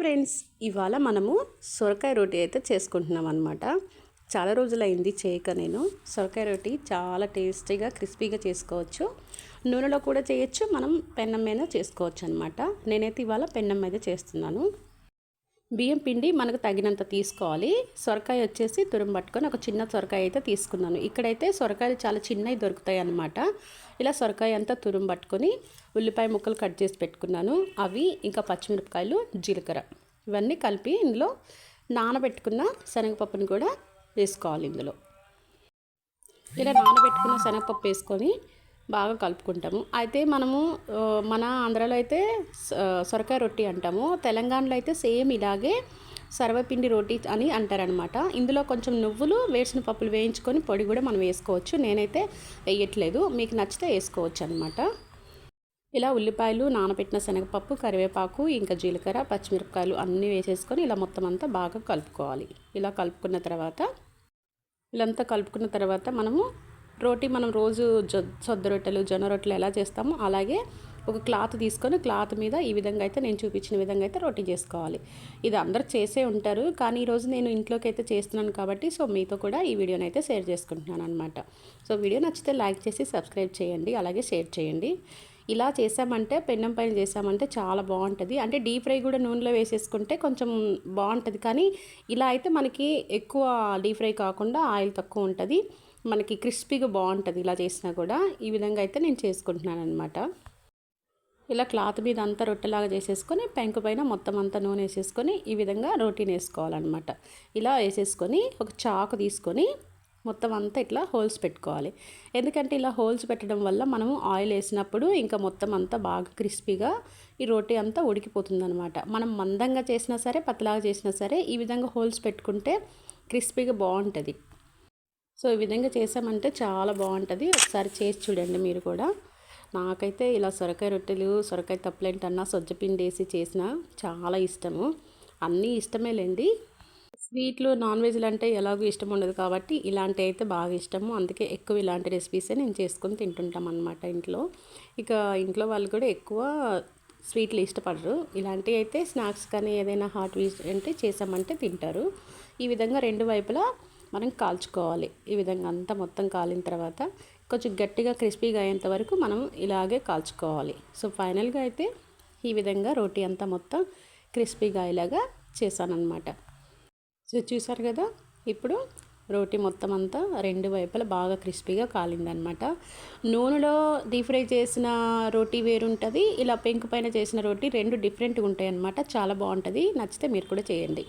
Friends ఇవాళ మనము సొరకాయ రోటీ అయితే చేసుకుంటున్నాం అనమాట చాలా రోజులైంది చేయక నేను. సొరకాయ రోటీ చాలా టేస్టీగా క్రిస్పీగా చేసుకోవచ్చు. నూనెలో కూడా చేయొచ్చు మనం పెన్నం మీద చేసుకోవచ్చు అనమాట నేనైతే ఇవాళ పెన్నం మీద చేస్తున్నాను. బియ్యం పిండి మనకు తగినంత తీసుకోవాలి. సొరకాయ వచ్చేసి తురం పట్టుకొని ఒక చిన్న సొరకాయ అయితే తీసుకున్నాను. ఇక్కడైతే సొరకాయలు చాలా చిన్నవి దొరుకుతాయి అన్నమాట. ఇలా సొరకాయ అంతా తురం పట్టుకొని ఉల్లిపాయ ముక్కలు కట్ చేసి పెట్టుకున్నాను. అవి ఇంకా పచ్చిమిరపకాయలు జీలకర్ర ఇవన్నీ కలిపి ఇందులో నానబెట్టుకున్న శనగపప్పుని కూడా వేసుకోవాలి ఇందులో. ఇలా నానబెట్టుకున్న శనగపప్పు వేసుకొని బాగా కలుపుకుంటాము. అయితే మనము మన ఆంధ్రాలో అయితే సొరకాయ రొట్టి అంటాము. తెలంగాణలో అయితే సేమ్ ఇలాగే సర్వపిండి రోటీ అని అంటారనమాట ఇందులో కొంచెం నువ్వులు వేసిన పప్పులు వేయించుకొని పొడి కూడా మనం వేసుకోవచ్చు. నేనైతే వేయట్లేదు. మీకు నచ్చితే వేసుకోవచ్చు అనమాట ఇలా ఉల్లిపాయలు నానబెట్టిన శనగపప్పు కరివేపాకు ఇంకా జీలకర్ర పచ్చిమిరపకాయలు అన్నీ వేసేసుకొని ఇలా మొత్తం అంతా బాగా కలుపుకోవాలి. ఇలా కలుపుకున్న తర్వాత ఇలాంతా కలుపుకున్న తర్వాత మనము రోటీ మనం రోజు సొద్ద రొట్టెలు జొన్న రొట్టెలు ఎలా చేస్తామో అలాగే ఒక క్లాత్ తీసుకొని క్లాత్ మీద ఈ విధంగా అయితే నేను చూపించిన విధంగా అయితే రోటీ చేసుకోవాలి. ఇది అందరు చేసే ఉంటారు కానీ ఈరోజు నేను ఇంట్లోకి అయితే చేస్తున్నాను కాబట్టి సో మీతో కూడా ఈ వీడియోని అయితే షేర్ చేసుకుంటున్నాను అనమాట సో వీడియో నచ్చితే లైక్ చేసి సబ్స్క్రైబ్ చేయండి అలాగే షేర్ చేయండి. ఇలా చేసామంటే పెన్నం పైన చేసామంటే చాలా బాగుంటుంది. అంటే డీప్ ఫ్రై కూడా నూనెలో వేసేసుకుంటే కొంచెం బాగుంటుంది కానీ ఇలా అయితే మనకి ఎక్కువ డీప్ ఫ్రై కాకుండా ఆయిల్ తక్కువ ఉంటుంది. మనకి క్రిస్పీగా బాగుంటుంది ఇలా చేసినా కూడా. ఈ విధంగా అయితే నేను చేసుకుంటున్నాను అనమాట ఇలా క్లాత్ మీద అంతా రొట్టెలాగా చేసేసుకొని పెంకు పైన మొత్తం అంతా నూనె వేసేసుకొని ఈ విధంగా రోటీని వేసుకోవాలన్నమాట. ఇలా వేసేసుకొని ఒక చాకు తీసుకొని మొత్తం అంతా ఇట్లా హోల్స్ పెట్టుకోవాలి. ఎందుకంటే ఇలా హోల్స్ పెట్టడం వల్ల మనము ఆయిల్ వేసినప్పుడు ఇంకా మొత్తం అంతా బాగా క్రిస్పీగా ఈ రోటీ అంతా ఉడికిపోతుంది అనమాట మనం మందంగా చేసినా సరే పతలాగా చేసినా సరే ఈ విధంగా హోల్స్ పెట్టుకుంటే క్రిస్పీగా బాగుంటుంది. సో ఈ విధంగా చేసామంటే చాలా బాగుంటుంది. ఒకసారి చేసి చూడండి మీరు కూడా. నాకైతే ఇలా సొరకాయ రొట్టెలు సొరకాయ తప్పులేంటన్నా సొజ్జపిండి వేసి చేసిన చాలా ఇష్టము. అన్నీ ఇష్టమేలేండి. స్వీట్లు నాన్ వెజ్లు అంటే ఎలాగో ఇష్టం ఉండదు కాబట్టి ఇలాంటివి అయితే బాగా ఇష్టము. అందుకే ఎక్కువ ఇలాంటి రెసిపీసే నేను చేసుకొని తింటుంటాం అనమాట ఇంట్లో. ఇక ఇంట్లో వాళ్ళు కూడా ఎక్కువ స్వీట్లు ఇష్టపడరు. ఇలాంటివి అయితే స్నాక్స్ కానీ ఏదైనా హాట్ వీస్ అంటే చేసామంటే తింటారు. ఈ విధంగా రెండు వైపులా మనం కాల్చుకోవాలి. ఈ విధంగా అంతా మొత్తం కాలిన తర్వాత కొంచెం గట్టిగా క్రిస్పీగా అయ్యేంత వరకు మనం ఇలాగే కాల్చుకోవాలి. సో ఫైనల్గా అయితే ఈ విధంగా రోటీ అంతా మొత్తం క్రిస్పీగా ఇలాగా చేశానమాట సో చూసారు కదా? ఇప్పుడు రోటీ మొత్తం అంతా రెండు వైపులా బాగా క్రిస్పీగా కాలిందనమాట నూనెలో డీప్ ఫ్రై చేసిన రోటీ వేరుంటుంది. ఇలా పెంకు పైన చేసిన రోటీ రెండు డిఫరెంట్గా ఉంటాయి అన్నమాట చాలా బాగుంటుంది. నచ్చితే మీరు కూడా చేయండి.